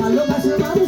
ভালোবাসা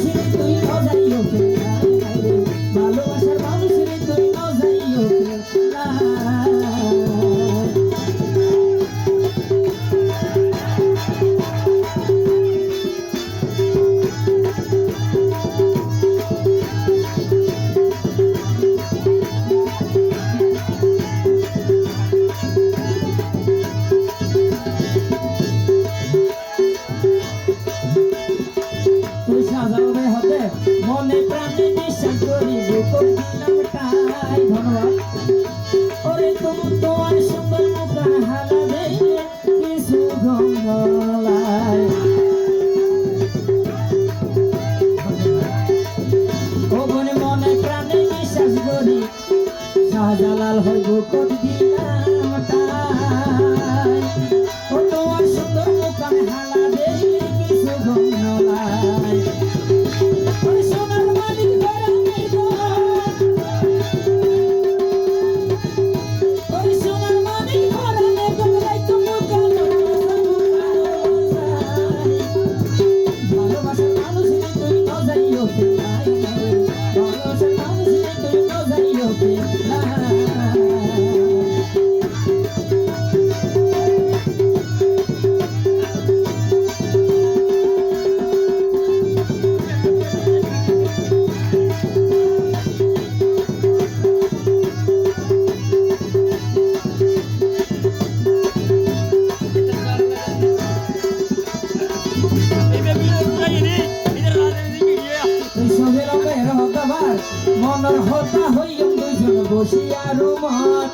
মনের হতা হইয়া দুইজন বসিয়া রুমত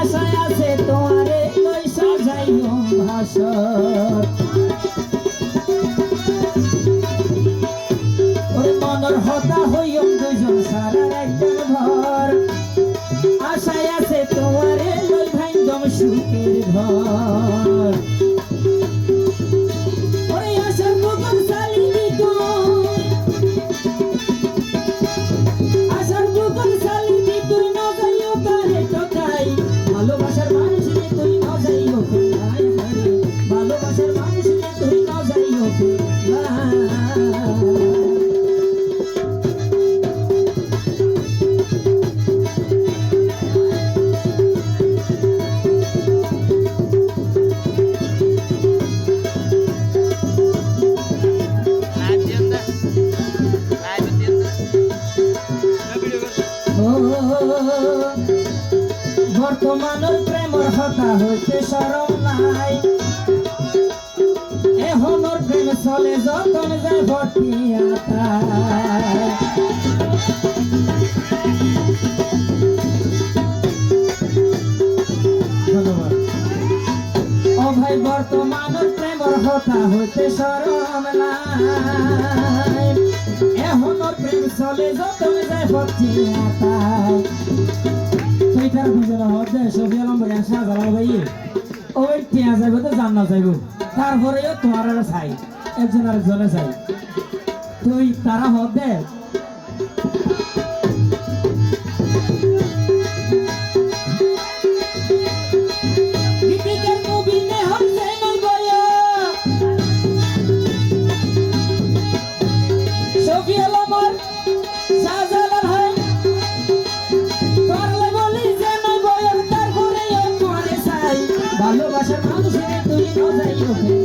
আশায় আছে তোমারে লই সাজাইম ভাষণ। মনের হতা হইয়া দুইজন সারা রাইতা মানব প্রেমর হতা হইতে সরম নাই। এহনর প্রেম চলে যতন যায় ভটিয়া অভয় বর্তমানর প্রেমর হতা হইতে সরম নাই। এহনর প্রেম চলে যতন যায় ভটিয়া এটার খুঁজে হওয়ার যে সবি আলম ভাই শাহ জালাল ভাই ওই টিয়া যাইব তো জান না যাইব। তারপরেও তোমার আর চাই, একজন আরেকজনে চাই। তুই তারা হওয়ার Thank you.